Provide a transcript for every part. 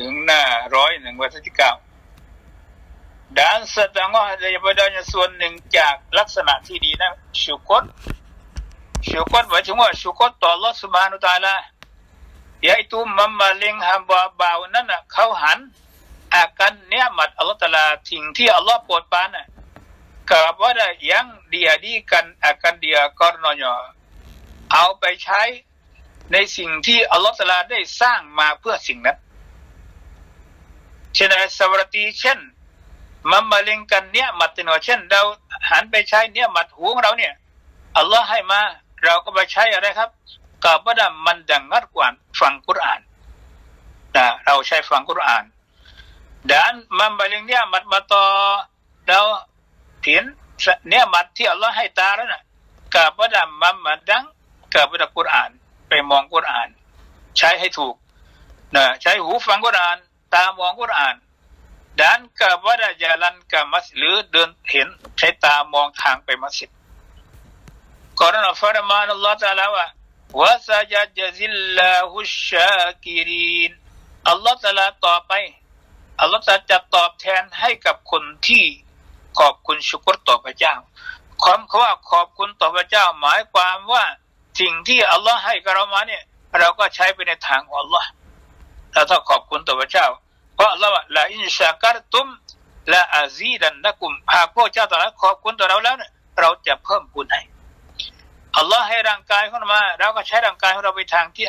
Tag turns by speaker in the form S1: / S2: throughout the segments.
S1: ถึงหน้าร้อยหนึ่งวัรที่เก้าดานสตังห์เลยบดานส่วนหนึ่งจากลักษณะที่ดีนะชุกรชุกรหมายถึงว่าชุกรต่อ Allah سبحانه ละอยาตุมัมมาเล็งฮัมบาบาวนั่นน่ะเขาหันอาการเนี่ยมัดอัลลอฮฺตาลาทิ้งที่อัลลอฮฺโปรดปานน่ะกับว่า yang dihadikan akan dia karenanya เอาไปใช้ในสิ่งที่อัลลอฮฺตาลาได้สร้างมาเพื่อสิ่งนั้น เช่น seperti เช่น memalingkan nikmat เนาะเช่น เราหันไปใช้เนี่ยมัดหูของเราเนี่ยอัลลอฮ์ให้มา เราก็ไปใช้อะไรครับกับว่ามันดังงัดกว่าฟังกุรอานนะเราใช้ฟังกุรอาน dan membaling nikmat มาต่อเราเห็นเนี่ยมัดที่อัลลอฮ์ให้ตาแล้วนะกับว่ามันมันดังกับว่ากุรอาน ไปมองกุรอาน ใช้ให้ถูกนะใช้หูฟังกุรอาน ตามองกุรอานดันกับวัายาลันกับมัสหรือเดินเห็นใช้ตามองทางไปมัสยิดก่อนอัลฟาร์มานัลลอฮฺตาลาว่าวาซาจัดซิลลาฮุชาคิรินอัลลอฮฺตาลาต่อไปอัลลอฮฺจะตอบแทนให้กับคนที่ขอบคุณชุกรต่อพระเจ้าคำว่าขอบคุณต่อพระเจ้าหมายความว่าสิ่งที่อัลลอฮ์ให้กับเรามาเนี่ย เราก็ใช้ไปในทางอัลลอฮ์ เราต้องขอบคุณต่อพระเจ้า เพราะเราละอินชาการตุมละอาซีดันนักุมหากพวกเจ้าต่อละขอบคุณต่อเราแล้วเนี่ยเราจะเพิ่มบุญให้อัลลอฮ์ให้ร่างกายของเรามาเราก็ใช้ร่างกายของเราไปทางที่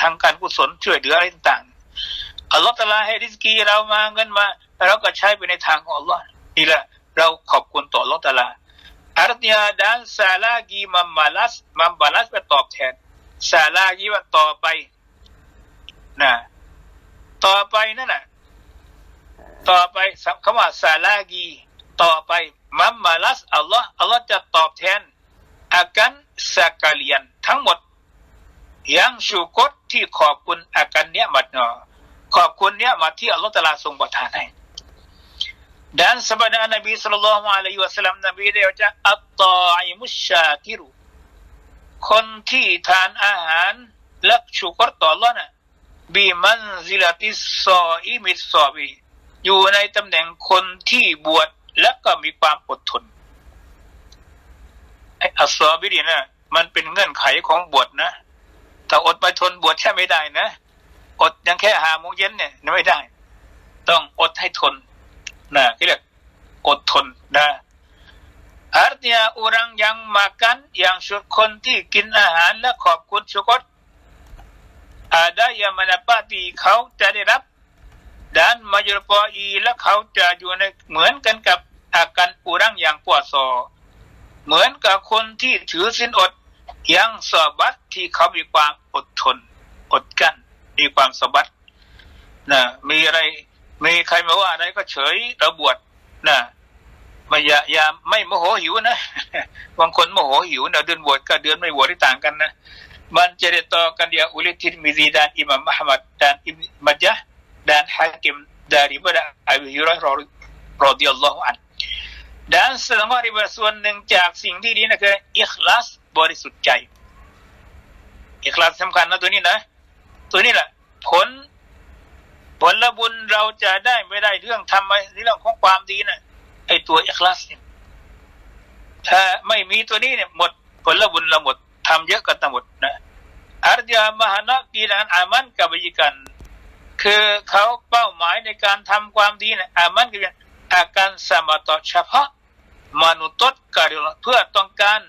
S1: ทางการกุศลช่วยเหลืออะไรต่างๆอัลลอฮ์ตะลาให้ริสกีเรามาเงินมาเราก็ใช้ไปในทางของอัลลอฮ์นี่แหละเราขอบคุณต่ออัลลอฮ์ตะลา artinya dan selagi membalas membalas ไปตอบแทน selagi ว่าต่อไปนะ ต่อไปนั่นน่ะ ต่อไปคำว่า selagi ต่อไป membalas อัลลอฮ์อัลลอฮ์จะตอบแทน akan sekalian ทั้งหมด yang syukur ที่ขอบคุณ akan เนี้ยมัดเนาะขอบคุณเนี้ยมัดที่อัลลอฮ์ตะลาทรงประทานให้ dan sabda Nabi sallallahu alaihi wasallam Nabi ได้ว่าอัตตาอิมุชาคิรุคนที่ทานอาหารและชุกรต่อ Allah น่ะ บีมันซิลาติซออิมิซอบีอยู่ในตำแหน่งคนที่บวชและก็มีความอดทนไอ้อัสซอบิรีนะมันเป็นเงื่อนไขของบวชนะถ้าอดไปทนบวชแค่ไม่ได้นะ อดยังแค่หาโมงเย็นเนี่ยไม่ได้ ต้องอดให้ทนนะที่เรียกอดทนนะ artinya orang yang makan yang syukur คนที่กินอาหารและขอบคุณชุกร ada yang mendapati เขาจะได้รับ dan majorpoi และเขาจะอยู่ในเหมือนกันกับอาการอุรังอย่างปวดโซเหมือนกับคนที่ถือสินอดยังสอบัตที่เขามีความอดทน อดกั้นมีความสบัดนะมีอะไรมีใครมาว่าอะไรก็เฉยราบวชนะไม่อย่าอย่าไม่โมโหหิวนะบางคนโมโหหิวนะเดือนบวชกับเดือนไม่บวชที่ต่างกันนะ มันจะได้ต่อกัน dia oleh Tirmizi dan Imam Ahmad dan Ibn Majah dan Hakim daripada Abu Hurairah radhiyallahu an dan setengah daripada ส่วนหนึ่งจากสิ่งที่ดีนะคืออิคลาสบริสุทธิ์ใจอิคลาสสำคัญนะตัวนี้นะ ตัวนี้แหละผล ผลบุญเราจะได้ไม่ได้เรื่องทำในเรื่องของความดีนะ่ะไอตัวอิคลาสเนี่ยถ้าไม่มีตัวนี้เนี่ยหมดผลบุญเราหมด ทำเยอะกันทั้งหมดนะอารยามหานะกีนันอามันกับวิกัน คือเขาเป้าหมายในการทำความดีนะอามันกับอาการสมาตเฉพาะมนุษย์การเพื่อต้องการ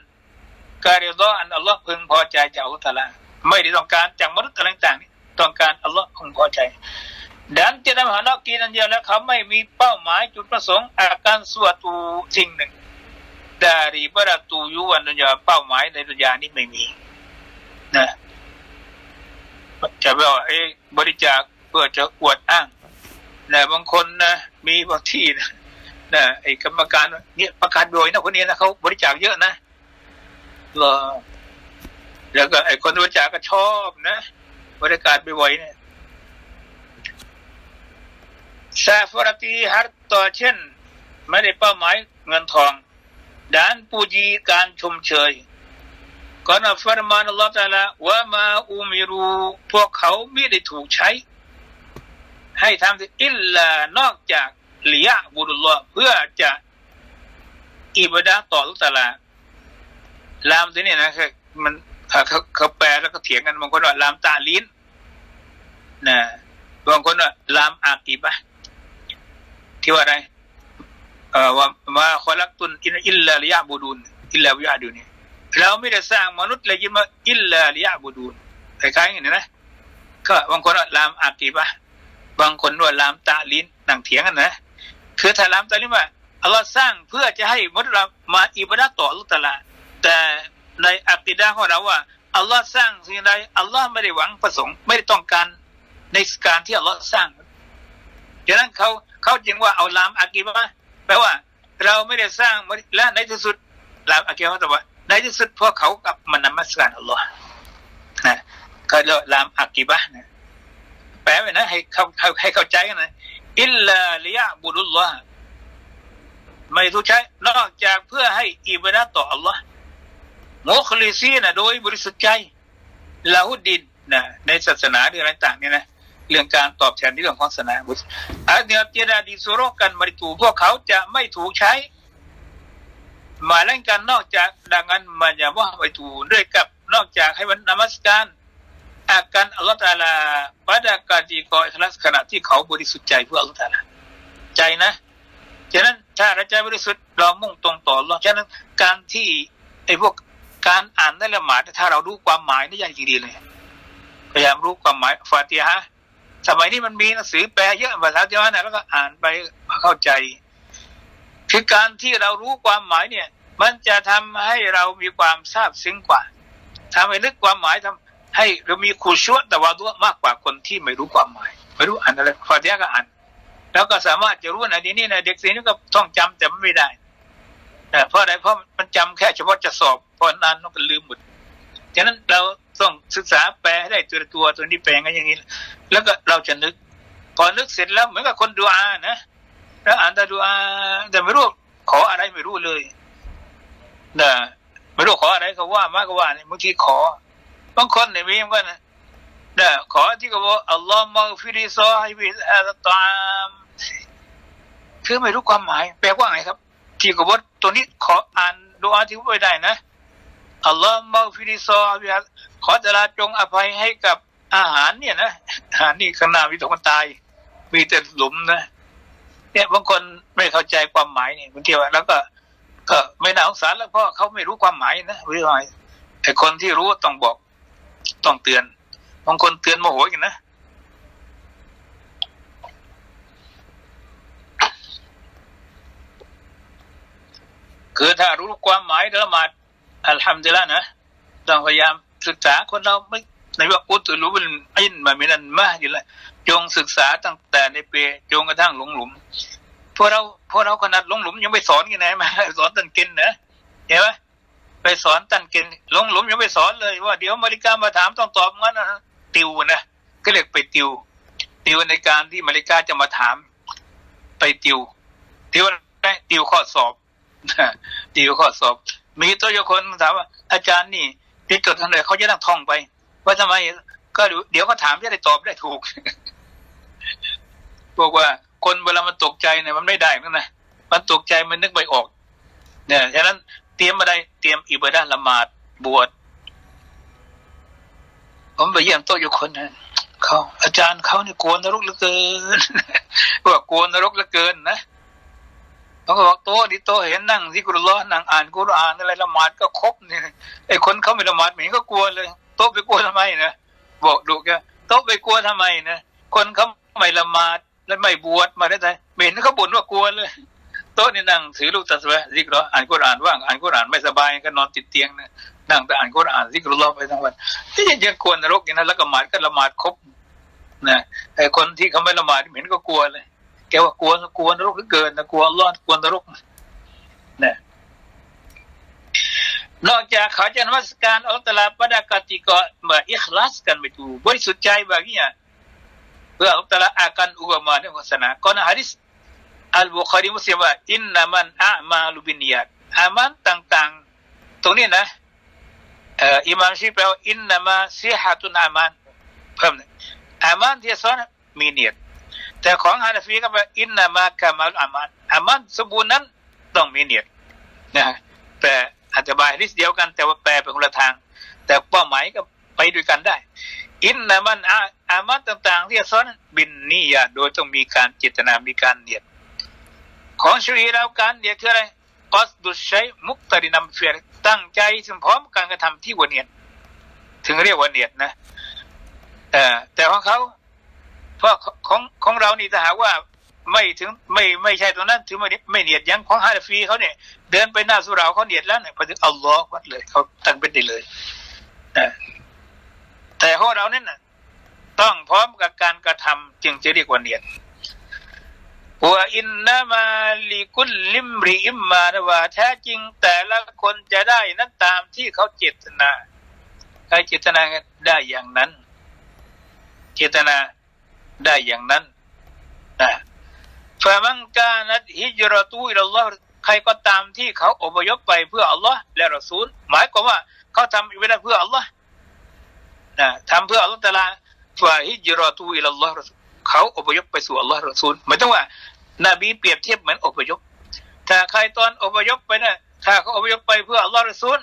S1: การรออันอัลลอฮ์พึงพอใจจากอัลลอฮ์ไม่ได้ต้องการจากมนุษย์ต่างๆต้องการอัลลอฮ์พึงพอใจ dan tidak menghendaki dan dia และเขาไม่มีเป้าหมายจุดประสงค์อาการส่วนตูสิ่งหนึ่ง dari pada tujuan dunia เป้าหมายในดุยานี้ไม่มีนะจะบอกไอ้บริจาคเพื่อจะอวดอ้างนะบางคนนะมีบางที่นะนะไอ้กรรมการเนี่ยประกาศโดยนะคนนี้นะเขาบริจาคเยอะนะรอแล้วก็ไอ้คนบริจาคก็ชอบนะบริการบ่อยๆเนี่ยซาฟรตีฮัตต่อเช่น ไม่ได้เป้าหมายเงินทอง ด้านปูจีการชมเชยก่อนฟร์มานอัลลอฮฺตาลาว่ามาอุมิรูพวกเขาไม่ได้ถูกใช้ ให้ทำอิลลานอกจากเลียบุรุลลอเพื่อจะอิบดะห์ต่อลุตาลาลามตัวนี้นะคือมันเขาเขาแปลแล้วก็เถียงกันบางคนว่าลามตาลินนะบางคนว่าลามอากีบะที่ว่าอะไร เอ่อว่ามาคอลักตุนอินอิลลาลิยะบูดุนอิลลาวิยะดูนี่เราไม่ได้สร้างมนุษย์เลยยินว่าอิลลาลิยะบูดุนคล้ายๆอย่างนี้นะก็บางคนว่าลามอากีบะบางคนว่าลามตาลินนั่งเถียงกันนะคือถ้าลามตาลินว่าอัลลอฮ์สร้างเพื่อจะให้มนุษย์เรามาอิบาดะต่ออัลตะลาแต่ในอักิดะของเราว่าอัลลอฮ์สร้างสิ่งใดอัลลอฮ์ไม่ได้หวังประสงค์ไม่ได้ต้องการในการที่อัลลอฮ์สร้างดังนั้นเขาเขาจึงว่าเอาลามอากีบะ ลว่า เราไม่ได้สร้างและในที่สุดลาอากีบะห์แต่ว่าในที่สุดพวกเขากลับมานมัสการอัลลอฮ์นะก็เรียกว่าลามอากีบะนะแปลไว้นะให้เขาให้เข้าใจกันนะอิลลาลิยะบุรุลลอฮ์ไม่ถูกใช้นอกจากเพื่อให้อิบนาต่ออัลลอฮ์มุคลิซีนะโดยบริสุทธิ์ใจลาหุดดินนะในศาสนาหรืออะไรต่างเนี่ยนะ เรื่องการตอบแทนที่เรื่องของศาสนาอาเดียเจดาดีสุโรกันมาริตูพวกเขาจะไม่ถูกใช้ มาเล่นกันนอกจากดังนั้นมาอย่าว่าไปถูด้วยกับนอกจากให้มันนมัสการอาการอัลลอฮฺตาลาปะดากาดีกอยคลัสขณะที่เขาบริสุทธิ์ใจเพื่ออัลลอฮฺตาลาใจนะฉะนั้นถ้าเราใจบริสุทธิ์เรามุ่งตรงต่ออัลลอฮ์ฉะนั้นการที่ไอ้พวกการอ่านในละหมาดถ้าเรารู้ความหมายนี่ยากจริงๆเลยพยายามรู้ความหมายฟาติฮะ สมัยนี้มันมีหนังสือแปลเยอะภาษาจีนนะแล้วก็อ่านไปเข้าใจ คือการที่เรารู้ความหมายเนี่ย มันจะทำให้เรามีความทราบซึ้งกว่าทำให้ลึกความหมายทำให้เรามีคูชัวแต่ว่าด้วยมากกว่าคนที่ไม่รู้ความหมาย ไม่รู้อ่านอะไรฟาติฮะก็อ่านแล้วก็สามารถจะรู้ในะดีนี่นะเด็กสีนี่ก็ต้องจำแต่ไม่ได้แต่เพราะอะไรเพราะมันจำแค่เฉพาะจะสอบพอนานมันก็ลืมหมดฉะนั้นเรา ต้องศึกษาแปลให้ได้ตัวตัวตัวนี้แปลงกันอย่างนี้ แล้วก็เราจะนึก พอนึกเสร็จแล้วเหมือนกับคนดูอานะแล้วอ่านแต่ดูอาแต่ไม่รู้ขออะไรไม่รู้เลยนะไม่รู้ขออะไรเขาว่ามากกว่านี่บางทีขอบางคนเนี่ยมีเหมือนกันนะนะขอที่เขาบอกอัลลอฮ์มัฟิริซอฮิบิอัลตามคือไม่รู้ความหมาย แปลว่าไงครับ ที่เขาบอกตัวนี้ขออ่านดูอาที่ไม่ได้นะ อัลลอฮ์มัฟิริซอฮิบิขอจะลาจงอภัยให้กับอาหารเนี่ยนะอาหารนี่ขนาดวิตกมันตาย มีแต่หลุมนะเนี่ยบางคนไม่เข้าใจความหมายเนี่ยบางทีว่าแล้วก็ ก็ไม่น่าสงสารแล้วเพราะเขาไม่รู้ความหมายนะรู้ไหมไอ้คนที่รู้ต้องบอก ต้องเตือนบางคนเตือนโมโหกันนะคือถ้ารู้ความหมายละหมาด อัลฮัมดุลิลละนะต้องพยายามศึกษาคนเราไม่ในว่าอุตุรู้เป็นอินมามินันมากอยู่แล้วจงศึกษาตั้งแต่ในเปจงกระทั่งหลงหลุมพวกเราพวกเราขนาดหลงหลุมยังไปสอนกันไหนมาสอนตันกินนะเห็นไหมไปสอนตันกินหลงหลุมยังไปสอนเลยว่าเดี๋ยวมาริกามาถามต้องตอบงั้นนะติวนะก็เรียกไปติว ติวในการที่มาริกาจะมาถาม ไปติวติวได้ติวข้อสอบติวข้อสอบ มีตัวโยคนถามว่าอาจารย์นี่ที่จดทันเลยเขาจะนั่งท่องไป ว่าทำไม ก็เดี๋ยวก็ถามจะได้ตอบได้ถูก บอกว่าคนเวลามันตกใจเนี่ยมันไม่ได้นั่นนะมันตกใจมันนึกไม่ออก เนี่ยฉะนั้นเตรียมมาได้เตรียมอิบาดะละหมาดบวชผมไปเยี่ยมโต๊ะอยู่คนนะเขาอาจารย์เขาเนี่ยกวนนรกเหลือเกินบอกกวนนรกเหลือเกินนะ เขาก็บอกโต๊ะดิโต๊ะเห็นนั่งที่กุรล้อนั่งอ่านกุรอานอะไรละหมาดก็ครบเนี่ยไอ้คนเขาไม่ละหมาดเหมือนก็กลัวเลย โต๊ะไปกลัวทำไมนะบอกดูแกโต๊ะไปกลัวทำไมนะคนเขาไม่ละหมาดแล้วไม่บวชมาได้ไงไม่เห็นเขาบ่นว่ากลัวเลยโต๊ะนี่นั่งถือลูกตัสบะซิกรออ่านกุรอานว่างอ่านกุรอานไม่สบายก็นอนติดเตียงนะนั่งแต่อ่านกุรอานซิกรุลลอไปทั้งวันที่ยังกลัวนรกอย่างนั้นแล้วก็หมาดก็ละหมาดครบนะไอ้คนที่เขาไม่ละหมาดเหม็นก็กลัวเลย แกว่ากลัวกลัวนรกเกินนะกลัวร้อนกลัวนรกนะนอกจากเขาจะนมัสการอัลตลาปดากติก็มาอิคลาสกันไปดูบริสุทธิ์ใจบางอย่างเพื่ออัลตลาอากันอุบมาในศาสนาก่อนฮะดิษอัลบุคารีมุสลิมว่าอินนามันอามาลุบินยาตอามันต่างๆ ตรงนี้นะเอ่ออิมามชีแปลว่าอินนามาซิฮะตุนอามันเพิ่มอามันที่สอนมีเนียต แต่ของฮานาฟีก็ว่าอินนามากามาลอามันอามันสมบูรณ์นั้นต้องมีเนียดนะแต่อธิบายนิดเดียวกัน แต่ว่าแปลเป็นคนละทาง แต่เป้าหมายก็ไปด้วยกันได้ อินนามันอาอามันต่างๆที่ซ้อนบินนี่ยาโดยต้องมีการเจตนามีการเนียดของชรีเราการเนียดคืออะไรกอสดุชัยมุกตรินัมเฟียตั้งใจถึงพร้อมการกระทำที่วันเนียดถึงเรียกว่าเนียดนะแต่ของเขา เพราะของของเรานี่ถ้าหากว่าไม่ถึงไม่ไม่ใช่ตรงนั้นถึงไม่ไม่เนียดยังของฮาลฟีเขาเนี่ย เดินไปหน้าสุราเขาเนียดแล้วเนี่ยพอถึงอัลลอฮ์วัดเลยเขาตั้งเป็นได้เลยนะแต่ของเราเนี่ยนะต้องพร้อมกับการกระทำจึงจะเรียกว่าเนียดว่าอินนามาลิกุลลิมริอิมมาว่าแท้จริงแต่ละคนจะได้นั้นตามที่เขาเจตนาใครเจตนาได้อย่างนั้น เจตนา ได้อย่างนั้นนะฟามังกานัดฮิจรตูอิลลอฮ์ใครก็ตามที่เขาอพยพไปเพื่ออัลลอฮ์และรอซูล หมายความว่าเขาทำไปเพื่ออัลลอฮ์นะทำเพื่ออัลลอฮ์ตะลาฟาฮิจรตูอิลลอฮ์เขาอพยพไปสู่อัลลอฮ์รอซูลหมายถึงว่า นบีเปรียบเทียบเหมือนอพยพถ้าใครตอนอพยพไปนะถ้าเขาอพยพไปเพื่ออัลลอฮ์รอซูล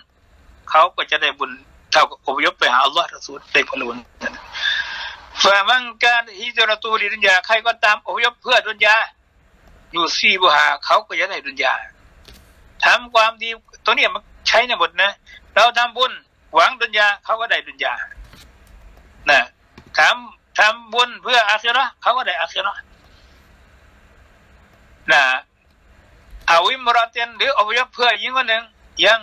S1: เขาก็จะได้บุญเท่าอพยพไปหาอัลลอฮ์รอซูลได้ผลบุญ ฟามังการฮิจรตูลิดุนยาใครก็ตามอพยพเพื่อดุนยาอยู่ซีบุหาเขาก็จะได้ดุนยาทำความดีตัวนี้มันใช้ในหมดนะ เราทำบุญหวังดุนยาเขาก็ได้ดุนยานะทำทำบุญเพื่ออาคิระเขาก็ได้อาคิระนะอาวิมรเตนหรืออพยพเพื่อหญิงคนหนึ่งยัง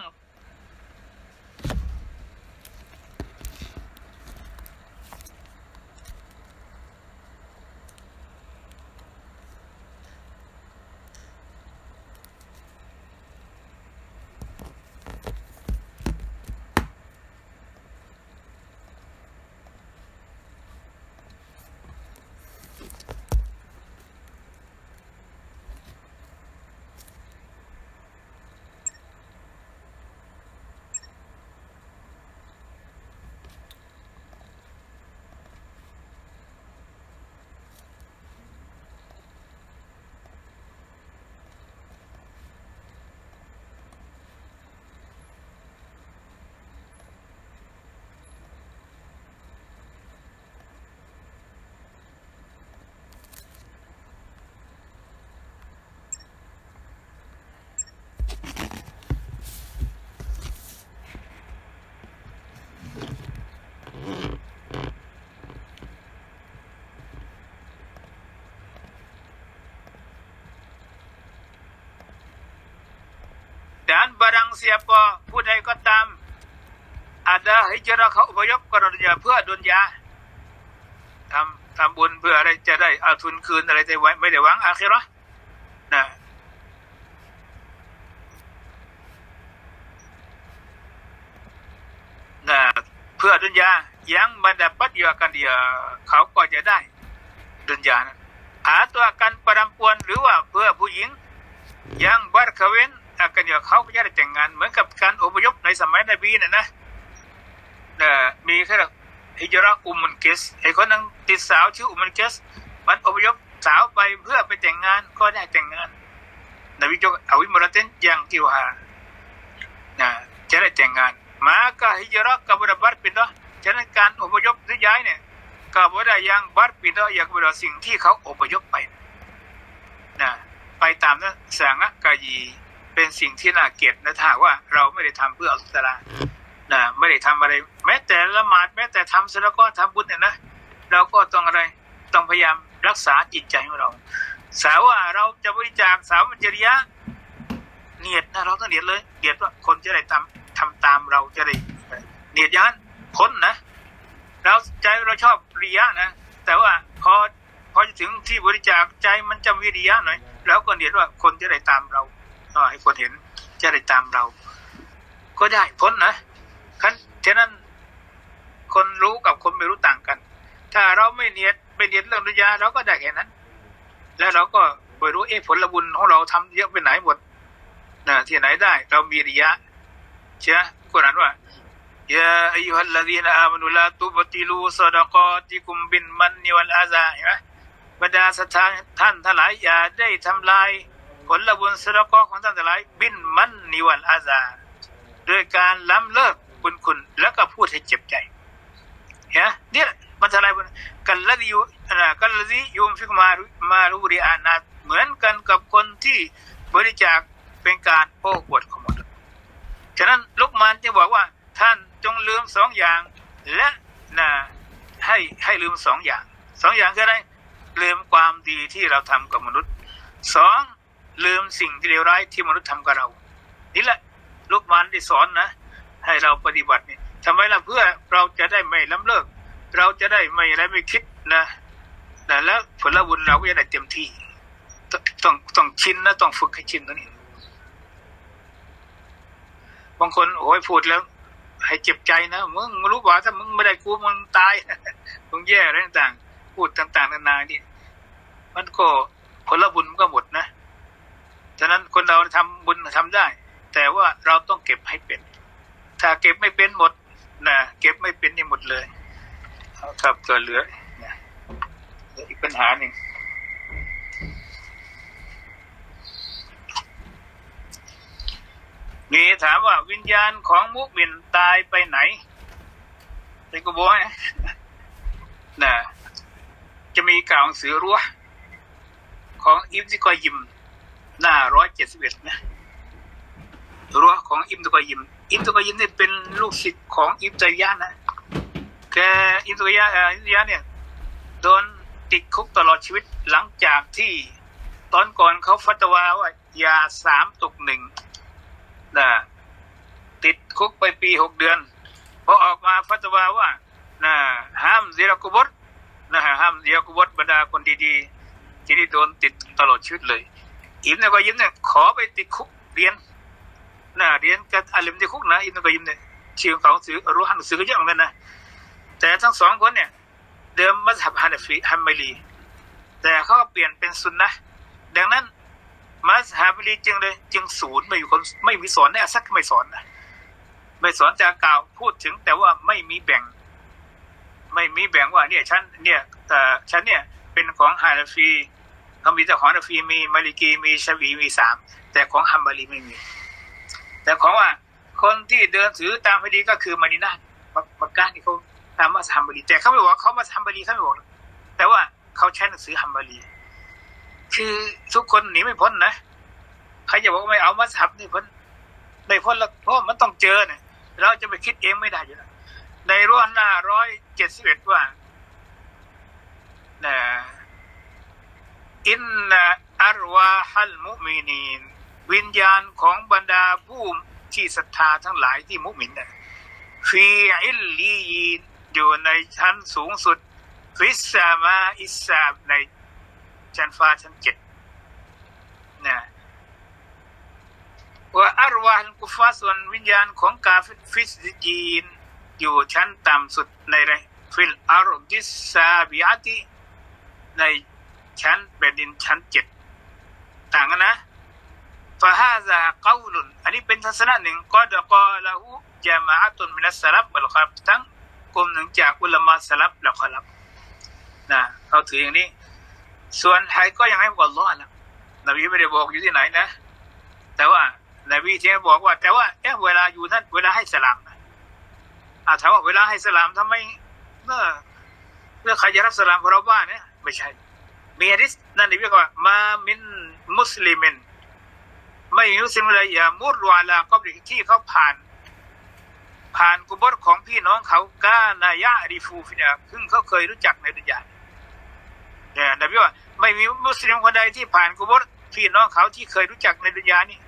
S1: Dan barang siapa ผู้ใดก็ตาม ada hijrah เขาอพยพกรดุนยเพื่อดุนยาทำทำบุญเพื่ออะไรจะได้เอาทุนคืนอะไรจะไว้ไม่ได้หวังอาคิราะห์นะนะเพื่อดุนยายังบรรดาปัจยากันเดียเขาก็จะได้ดุนยานะ atau akan perempuan หรือว่าเพื่อผู้หญิง yang berkawin akan ya เขาก็จะได้แต่งงานเหมือนกับการอพยพในสมัยนบีน่ะนะนะมีแค่ฮิจรักอุมมุนเกสไอ้คนนั้นติดสาวชื่ออุมมุนเกสมันอพยพสาวไปเพื่อไปแต่งงานก็ได้แต่งงานนบีจกอาวิมรเตนยังกิวฮานะจะได้แต่งงาน maka hijrah kepada bar pindah ฉะนั้นการอพยพหรือย้ายเนี่ยก็บ่ได้ยังบัดปิดอย่างบ่ได้สิ่งที่เขาอพยพไปนะไปตามนั้นสังกะยี เป็นสิ่งที่น่าเกลียดนะถ้าว่าเราไม่ได้ทำเพื่ออัลตะอานะไม่ได้ทำอะไร แม้แต่ละหมาดแม้แต่ทำสละก็ทำบุญเนี่ยนะเราก็ต้องอะไรต้องพยายามรักษาจิตใจของเรา สาวว่าเราจะบริจาคสาวมัจริยะเนียดนะเราต้องเนียดเลยเนียดว่าคนจะได้ทำทำตามเราจะได้เนียดอย่างนั้นพ้นนะเราใจเราชอบริยะนะแต่ว่าพอพอจะถึงที่บริจาคใจมันจะวิริยะหน่อยแล้วก็เนียดว่าคนจะได้ตามเรา ก็ให้คนเห็นจะได้ตามเรา ก็ได้พ้นนะคันฉะนั้น คนรู้กับคนไม่รู้ต่างกัน ถ้าเราไม่เนียดไม่เนียดเรื่องนุยาเราก็ได้แค่นั้น แล้วเราก็ไม่รู้เอ๊ะผลบุญของเราทำเยอะไปไหนหมดนะที่ไหนได้ เรามีริยะเชื่อคนนั้นว่ายาอายุฮัลลาดีนอามนุลาตุบติลูสดกอติกุมบินมันนิวันอาซาเห็นไหมบรรดาศรัทธาท่านทั้งหลายอย่าได้ทำลาย ผลบุญสละกอของท่านทั้งหลาย บินมันนิวันอาซาด้วยการล้ำเลิกบุญคุณแล้วก็พูดให้เจ็บใจเนไหมเนี่ยมันทลายบุญกันละดิยุนะกันละดิยุมฟิกมารุมารุริอานาเหมือนกันกับคนที่บริจาคเป็นการโอ้อวดขโมยฉะนั้นลุกมานจะบอกว่า ท่านจงลืมสองอย่าง และนะให้ให้ลืมสองอย่างสองอย่างคืออะไรลืมความดีที่เราทำกับมนุษย์สอง ลืมสิ่งที่เลวร้ายที่มนุษย์ทำกับเรา นี่แหละลูกมานได้สอนนะ ให้เราปฏิบัตินี่ทำไมล่ะเพื่อเราจะได้ไม่ล้ำเลิก เราจะได้ไม่อะไรไม่คิดนะนะแล้วผลบุญเราก็จะได้เต็มที่ ต้องต้องชินนะต้องฝึกให้ชินตัวนี้บางคนโอ้ยพูดแล้ว ให้เจ็บใจนะมึงรู้ว่าถ้ามึงไม่ได้กูมึงตายมึงแย่อะไรต่างๆพูดต่างๆนานานี่มันก็ผลบุญมันก็หมดนะ ฉะนั้นคนเราทำบุญทำได้ แต่ว่าเราต้องเก็บให้เป็น ถ้าเก็บไม่เป็นหมดนะเก็บไม่เป็นนี่หมดเลยครับก็เหลือนะอีกปัญหาหนึ่งมีถามว่าวิญญาณของมุกมินตายไปไหนไอ้กูบอกนะจะมีกล่าวหนังสือรั้วของอิมซิกอยิม หน้าร้อยเจ็ดสิบเอ็ดนะรั้วของอิมตุกยิม อิมตุกยิมนี่ยเป็นลูกศิษย์ของอิมตัยะนะแกอิมตุกยะเอ่ออิมตุยะเนี่ยโดนติดคุกตลอดชีวิตหลังจากที่ตอนก่อนเขาฟัตวาว่ายาสามตกหนึ่งนะติดคุกไปปีหกเดือนพอออกมาฟัตวาว่านะห้ามเซรกุบดนะห้ามเซรกุบดบรรดาคนดีๆที่ได้โดนติดตลอดชีวิตเลย อิมเนี่ยก็ยิ้มเนี่ยขอไปติดคุกเรียนนะเรียนกับอาลิมติดคุกนะอิมเนี่ยก็ยิ้มเนี่ยชื่อของหนังสือรู้หันหนังสือก็เยอะเหมือนกันนะแต่ทั้งสองคนเนี่ย เดิมมัสฮับฮานฟีฮัมมารีแต่เขาเปลี่ยนเป็นซุนนะดังนั้นมัสฮับลีจึงเลยจึงศูนย์ไม่มีคนไม่มีสอนแน่สักไม่สอนนะไม่สอนจะกล่าวพูดถึง แต่ว่าไม่มีแบ่ง ไม่มีแบ่งว่าเนี่ยฉันเนี่ยแต่ฉันเนี่ยเป็นของฮานาฟี เขามีแต่ของนาฟีมีมาลิกีมีชวีมีสามแต่ของฮัมบารีไม่มี แต่ของว่าคนที่เดินถือตามพอดีก็คือมาดินามักกกะนี่เขาตามมาฮัมบารีแต่เขาไม่บอกเขามาฮัมบารีเขาไม่บอกแต่ว่าเขาใช้หนังสือฮัมบารีคือทุกคนหนีไม่พ้นนะใครจะบอกว่าไม่เอามาสับนี่พ้นไม่พ้นแล้วเพราะมันต้องเจอเนี่ยเราจะไปคิดเองไม่ได้อยู่แล้วในรุ่นหน้าร้อยเจ็ดสิบเอ็ดว่านะ อินนาอารวาฮัลมุมินีน วิญญาณของบรรดาผู้ที่ศรัทธาทั้งหลายที่มุมินเนี่ยฟีอิลลียีนอยู่ในชั้นสูงสุดฟิสซามาอิสซาบในชั้นฟ้าชั้นเจ็ดนะว่าอารวาลกุฟาส่วนวิญญาณของกาฟิสยีน อยู่ชั้นต่ำสุดในไรฟิลอารดิสซาบิอาติใน ชั้นแผ่นดินชั้นเจ็ดต่างกันนะฟาฮาซาเกาลุนอันนี้เป็นทัศนะหนึ่งก็ดกอละหูจามาอัตุนมินัสลับบัลครับทั้งกลุ่มหนึ่งจากอุลามะสลับและคอลับนะเขาถืออย่างนี้ ส่วนไทยก็ยังให้บอกล้อนะนบีไม่ได้บอกอยู่ที่ไหนนะ แต่ว่านบีที่บอกว่า แต่ว่าเอ๊ะเวลาอยู่ท่านเวลาให้สลามนะอ่าถามว่าเวลาให้สลามทำไมเมื่อเมื่อใครจะรับสลามของเราบ้านเนี่ยไม่ใช่ มีฮะดิษนั่นนบีก็ว่ามามินมุสลิมินไม่มุสลิมเลยอย่ามุดวาลาก็บริที่เขาผ่าน ผ่านกุบรของพี่น้องเขากานายะริฟูฟินาซึ่งเขาเคยรู้จักในดุนยาเนี่ยนบีว่า ไม่มีมุสลิมคนใดที่ผ่านกุบรพี่น้องเขาที่เคยรู้จักในดุนยานี่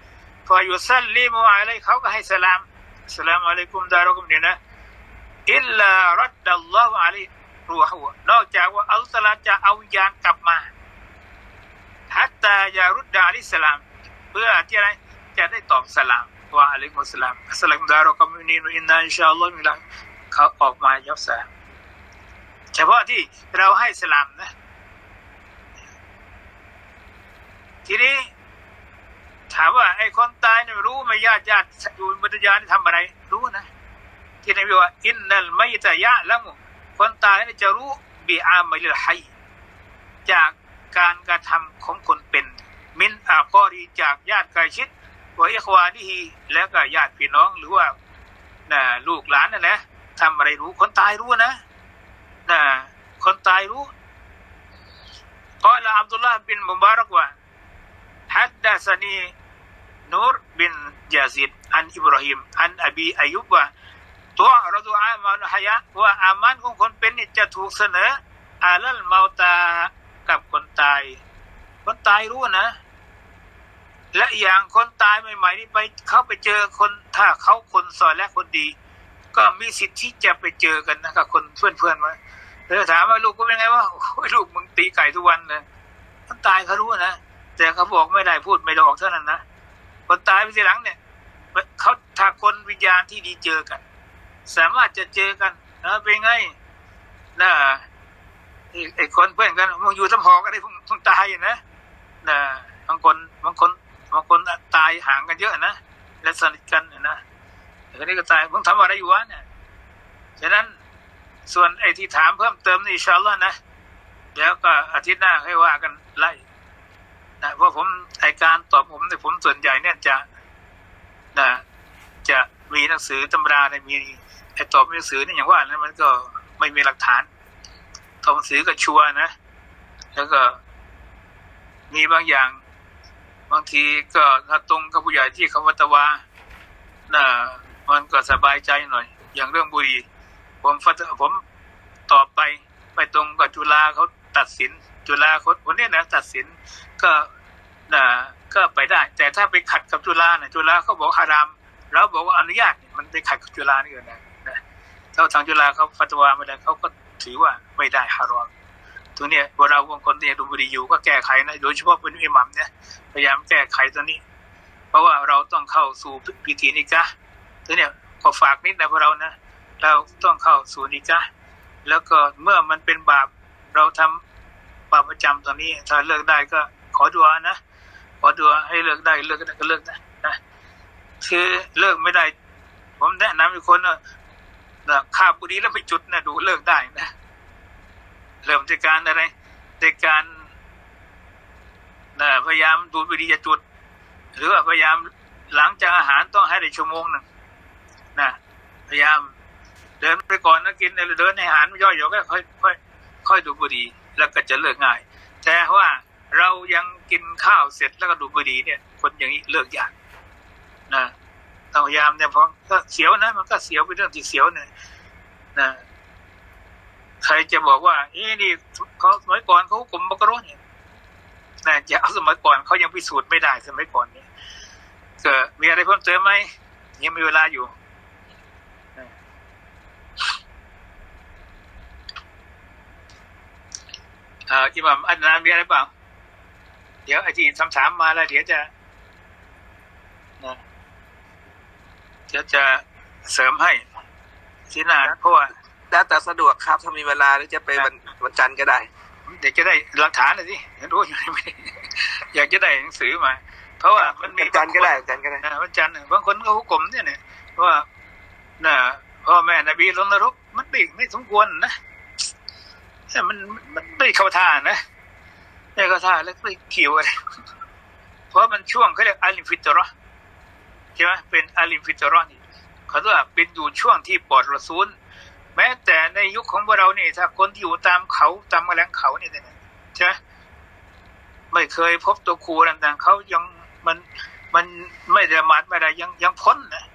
S1: พออยู่ซัลลีมุอะไรเขาก็ให้สลามสลามอะลัยกุมดารกุมเนี่ยนะอิลลารัดดัลลอฮุอะลัย รูฮุนอกจากว่าอัลลอฮฺจะเอาวิญญาณกลับมาฮัตตายารุดดาลิสลาม เพื่อที่อะไรจะได้ตอบสลามว่าอะลัยกุมสลามอัสลามดารุกุมนีนุอินนาอินชาอัลลอฮฺมิลาเขาออกมายกสลามเฉพาะที่เราให้สลามนะ ทีนี้ถามว่าไอ้คนตายเนี่ยรู้ไหมญาติญาติอยู่บรรยานทำอะไร รู้นะ ที่นบีว่าอินนัลไมัยตะยะละมุ คนตายจะรู้บีอามัยลไฮจากการกระทำของคนเป็น มินอากอรีจากญาติใกล้ชิดวอิควานิฮีแล้วก็ญาติพี่น้องหรือว่านะลูกหลานนั่นแหละทำอะไรรู้คนตายรู้นะนะคนตายรู้เพราะละอับดุลลาห์บินมุบารักว่าฮัดดัสนีนูรบินยาซิดอันอิบราฮิมอันอบีอายุบว่า ตัวเราดูอามันฮยะว่าอามันของคนเป็นนี่จะถูกเสนออาลัลเมาตากับคนตาย คนตายรู้นะ และอย่างคนตายใหม่ๆนี่ไปเขาไปเจอคนถ้าเขาคนสอยและคนดี ก็มีสิทธิ์ที่จะไปเจอกันนะกับคนเพื่อนๆมาเธอถามว่าลูกก็เป็นไงวะโอ้ยลูกมึงตีไก่ทุกวันเลยคนตายเขารู้นะแต่เขาบอกไม่ได้พูดไม่ได้ออกเท่านั้นนะคนตายไปทีหลังเนี่ยเขาถ้าคนวิญญาณที่ดีเจอกัน สามารถจะเจอกันนะเป็นไงนะไอ้คนเพื่อนกันมึงอยู่ทั้งหอกันได้เพิ่งตายนะนะบางคนบางคนบางคนตายห่างกันเยอะนะและสนิทกันนะแต่คนนี้ก็ตายเพิ่งทำอะไรอยู่วะเนี่ยฉะนั้นส่วนไอ้ที่ถามเพิ่มเติมนี่ชาลล์นะเดี๋ยวก็อาทิตย์หน้าให้ว่ากันไล่นะเพราะผมไอการตอบผมเนี่ยผมส่วนใหญ่เนี่ยจะนะจะ มีหนังสือตำราเนี่ยมีไอตอบหนังสือเนี่ยอย่างว่านะมันก็ไม่มีหลักฐานตอบหนังสือก็ชัวนะ แล้วก็มีบางอย่าง บางทีก็ถ้าตรงกับผู้ใหญ่ที่เขาวัตวาน่ะมันก็สบายใจหน่อย อย่างเรื่องบุรีผมฟัดผมตอบไปไปตรงกับจุฬาเขาตัดสิน จุฬาคนคนเนี้ยนะตัดสินก็น่ะก็ไปได้ แต่ถ้าไปขัดกับจุฬาเนี่ยจุฬาเขาบอกฮาราม เราบอกว่าอนุญาตมันไปขัดกับจุฬานี่เองนะนะถ้าทางจุฬาเขาฟัตวาม่ได้เขาก็ถือว่าไม่ได้ฮารอมตัวเนี้ยเวลาวงคนที่ดูบุรีอยู่ก็แก้ไขนะโดยเฉพาะเป็นอิหมัมเนี่ยพยายามแก้ไขตัวนี้ เพราะว่าเราต้องเข้าสู่พิธีนิกะตัวเนี้ยก็ฝากนิดนะพวกเรานะเราต้องเข้าสู่นิกะแล้วก็เมื่อมันเป็นบาปเราทำบาปประจำตอนนี้ ถ้าเลิกได้ก็ขอดุอานะขอดุอาให้เลิกได้เลิกได้ก็เลิกได้นะ คือเลิกไม่ได้ ผมแนะนำอีกคนนะข้าบุหรีแล้วไปจุดนะดูเลิกได้นะเริ่มจากการอะไรจากการนะพยายามดูดบุหรี่จุด หรือว่าพยายามหลังจากอาหารต้องให้ได้ชั่วโมงหนึ่งนะพยายามเดินไปก่อนนะกินเดินในอาหารย่อยๆก็ค่อยค่อยค่อยดูบุหรี่แล้วก็จะเลิกง่าย แต่ว่าเรายังกินข้าวเสร็จแล้วก็ดูบุหรี่เนี่ย คนอย่างนี้เลิกยาก นะต้องพยายามเนี่ยเพราะก็เสียวนะมันก็เสียวเป็นเรื่องที่เสียวเนี่ยนะใครจะบอกว่าเอ้นี่เขาสมัยก่อนเขากลมบกรเนี่ยนะจะเอาสมัยก่อนเขายังพิสูจน์ไม่ได้สมัยก่อนนี้ก็มีอะไรเพิ่มเติมไหมยังมีเวลาอยู่อ่าอิหมัมอันนานมีอะไรเปล่าเดี๋ยวไอ้ที่คำถามมาแล้วเดี๋ยวจะ เดี๋ยวจะเสริมให้ทีหน้าเพราะว่า
S2: แล้วแต่สะดวกครับถ้ามีเวลาหรือจะไปวันวันจันทร์ก็ได้
S1: เด็กจะได้หลักฐานเลยสิรู้อยู่ไหมอยากจะได้หนังสือมา เพราะว่ามันมี
S2: วันจันทร์ก็ได้วันจันทร์ก็ได้
S1: นะวันจันทร์น่ะบางคนก็หุกกลมเนี่ยเนี่ยว่าน่ะพ่อแม่นบีลงนรกมันไม่ไม่สมควรนะแต่มันมันไม่เข้าท่านะไม่เข้าท่าแล้วไม่เกี่ยวอะไรเพราะมันช่วงเขาเรียกอาลิมฟิตรอห์ ใช่ไหมเป็นอาลิมฟิตรอห์นี่เขาเรียกว่าเป็นอยู่ช่วงที่ปลอดระซูลแม้แต่ในยุคของพวกเราเนี่ยถ้าคนที่อยู่ตามเขาตามแมลงเขาเนี่ยนะใช่ไหมไม่เคยพบตัวครูต่างๆเขายังมันมันไม่ได้มาดไม่ได้ยังยังพ้นนะ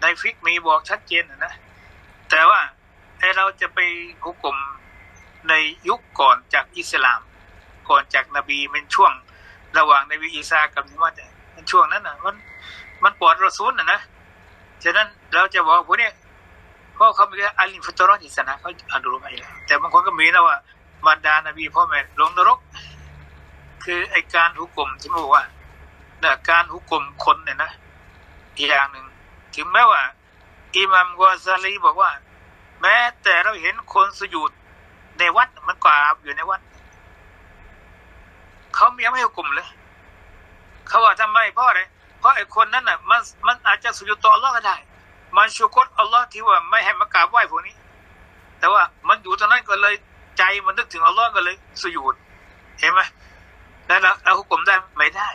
S1: ในฟิกมีบอกชัดเจนนะแต่ว่าไอเราจะไปหุกกลมในยุคก่อนจากอิสลาม ก่อนจากนบีเป็นช่วงระหว่างนบีอีสากับมุฮัมมัดเนี่เป็นช่วงนั้นนะมัน มันปลอดรสูลนะนะฉะนั้นเราจะบอกพวกนี้เพราะเขามีอาลิฟุตรอนอิสนะเขาอนุโลมให้แล้วแต่บางคนก็มีนะว่า มารดานบีพ่อแม่ลงนรก คือไอการหุกกลมที่บอกว่านะการหุกกลมคนเนี่ยนะอีกอย่างหนึ่งถึงแม้ว่า อิหมัมกอซาลีบอกว่า แม้แต่เราเห็นคนสยุดในวัดมันกว่าอยู่ในวัดเขายังไม่หุกกลมเลยเขาว่าทำไมพราะอะไร เพราะไอ้คนนั้นน่ะมันมันอาจจะสุญต่ออัลลอฮ์ก็ได้ มันชูกตอัลลอฮ์ที่ว่าไม่ให้มากราบไหว้พวกนี้ แต่ว่ามันอยู่ตรงนั้นก็เลยใจมันนึกถึงอัลลอฮ์ก็เลยสุญูดเห็นไหมแล้วเราหุกกลมได้ไม่ได้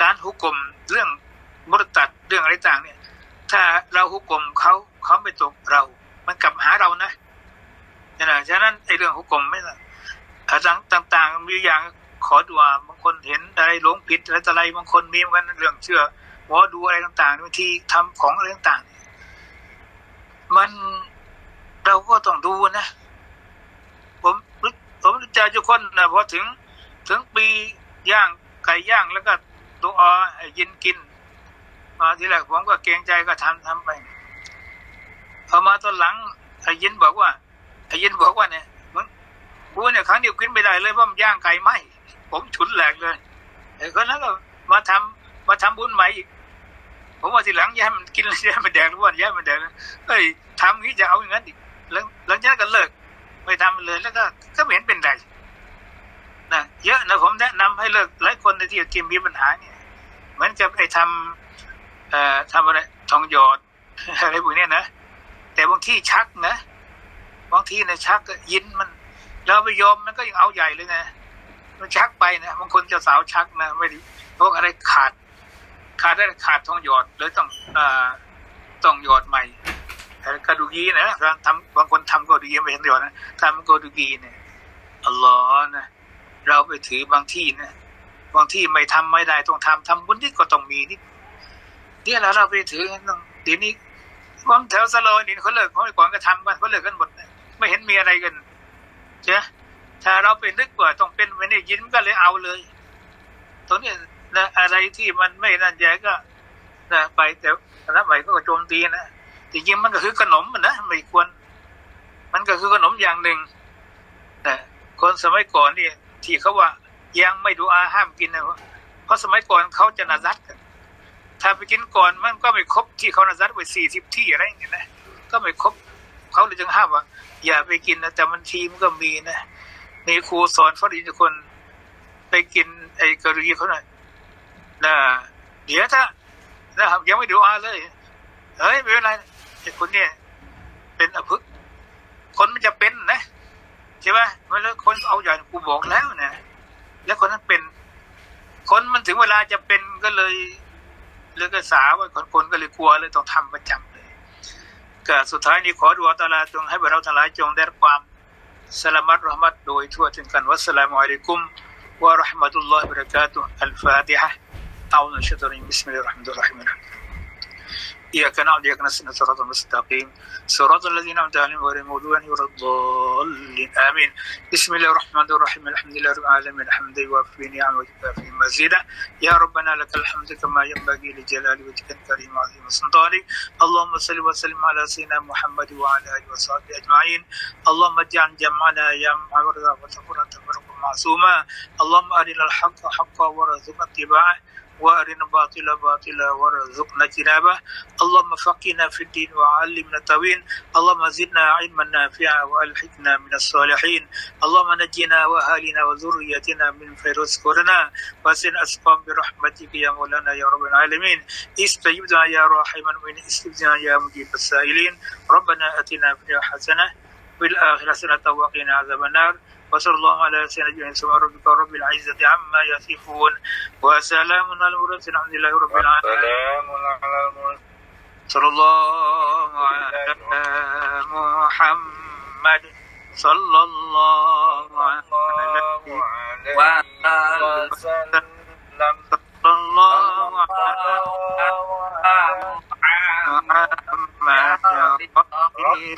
S1: การหุกกลมเรื่องมุตตัดเรื่องอะไรต่างเนี่ย ถ้าเราหุกกลมเขาเขาไม่ตกเรา มันกลับหาเรานะนะฉะนั้นไอ้เรื่องหุกกลมไม่ละต่างต่างๆมีอย่าง ขอดูว่าบางคนเห็นอะไรหลงผิดอะไรต่อะไรบางคนมีเหมือนกันเรื่องเชื่อหมอดูอะไรต่างๆบางทีทำของอะไรต่างๆมันเราก็ต้องดูนะผมผมรู้ใจทุกคนนะพอถึง ถึงปีย่างไก่ย่างแล้วก็ตัวอให้ยินกิน มาทีแรกผมก็เกรงใจก็ทำทำไปพอมาตอนหลังไอ้ยินบอกว่าไอ้ยินบอกว่าเนี่ยมึงกูเนี่ยครั้งเดียวกินไม่ได้เลยเพราะมันย่างไก่ไหม ผมฉุนแหลกเลยไอ้คนนั้นก็มาทำมาทำบุญใหม่อีกผมว่าทีหลังอย่มันกินอย่มันแดงหรือว่าอย่มันแดงเอ้ยทำงี้จะเอาอย่างนั้นอีกแล้วหลังจากนั้นก็เลิก ไม่ทำมันเลยแล้วก็ก็ไม่เห็นเป็นไรนะเยอะนะผมแนะนำให้เลิกหลายคนในที่กินมีปัญหาเนี่ยเหมือนกับไอ้ทำเอ่อทำอะไรทองหยอดอะไรพวกนี้นะแต่บางที่ชักนะบางที่นะชักก็ยินมันเราไปยอมมันก็ยังเอาใหญ่เลยนะ มันชักไปนะบางคนจะสาวชักนะไม่ดีพราะอะไรขาด ขาดได้ขาดทองหยอดเลยต้องอ่อต้องหยอดใหม่กระดูกีนะทำบางคนทำกระดูกีไม่เห็นเดียวนะทำกระดูกีเนี่ยอัลลอฮ์นะเราไปถือบางที่นะบางที่ไม่ทำไม่ได้ต้องทำทำบุญที่ก็ต้องมีนี่เนี่ยแล้วเราไปถือเดี๋ยวนี้บางแถวสโลนี่เขาเลิกเขาก่อนก็ทำกันเขาเลิกกันหมดไม่เห็นมีอะไรกันใช่ไหม ถ้าเราเป็นนึกว่าต้องเป็นไปเนี่ยยินก็เลยเอาเลยตรงนี้นะอะไรที่มันไม่นั่นใจก็นะไปแต่ละไปก็โจมตีนะจริงๆมันก็คือขนมนะไม่ควร มันก็คือขนมอย่างหนึ่งแต่คนสมัยก่อนนี่ที่เขาว่ายังไม่ดูอาห้ามกินนะเพราะสมัยก่อนเขาจะนาซัดกันถ้าไปกินก่อนมันก็ไม่ครบที่เขานาซัดไว้สี่สิบที่อะไรอย่างเงี้ยนะก็ไม่ครบเขาเลยจึงห้ามว่าอย่าไปกินนะแต่มันทีมันก็มีนะ นี่ครูสอนฝรั่งทุกคนไปกินไอ้กะหรี่เขาหน่อยนะเดี๋ยวถ้านะครับยังไม่ดูอาเลยเฮ้ยไม่เป็นไรไอ้คนเนี่ยเป็นอภึกคนมันจะเป็นนะใช่ไหมเวลาคนเอาอย่างกูบอกแล้วนะแล้วคนนั้นเป็น คนมันถึงเวลาจะเป็นก็เลยเลยก็สาว่าคนคนก็เลยกลัวเลยต้องทำประจำเลยก็สุดท้ายนี้ขอดูอัลตาลาจงให้เราทั้งหลายจงได้รับความ สลามัตรหมัดโดยทั่วถึงกันวัสสลามุอะลัยกุมวะเราะห์มะตุลลอฮิวะบะเราะกาตุฮ์อัลฟาติฮะเอานะชัตรินบิสมิลลาฮิรเราะห์มานิรเราะฮีม إياك نعبد وإياك نستعين صراط المستقيم. صراط الذين أنعمت عليهم غير المغضوب عليهم ولا الضالين. آمين. بسم الله الرحمن الرحيم. الحمد لله رب العالمين. الحمد يوفي نعمه ويكافئ مزيدا. يا ربنا لك الحمد كما ينبغي لجلال وجهك الكريم وعظيم سلطانك. اللهم صل وسلم على سيدنا محمد وعلى آله وصحبه أجمعين. اللهم اجعل جمعنا يا معبر وتفرقا تفرقا معصوما. اللهم أرنا الحق حقا وارزقنا اتباعه. وارنا باطل باطلا وارزقنا اجتنابه. اللهم فقنا في الدين وعلمنا التوين اللهم زدنا علما نافعا وألحقنا من الصالحين. اللهم نجنا واهالنا وذريتنا من فيروس كورونا. وسن اسقام برحمتك يا مولانا يا رب العالمين. استجب دعاء يا راحم المؤمنين. استجب يا مجيب السائلين. ربنا آتنا في الدنيا حسنة في الآخرة حسنة وقنا عذاب النار. وصلى الله على سيدنا سبحان ربك رب العزة عما يصفون. وسلام على المرسلين. الحمد لله رب العالمين.
S2: سلام على المرسلين
S1: صلى الله على محمد صلى الله عليه
S2: وسلم.
S1: صلى الله على محمد.
S2: myself up here.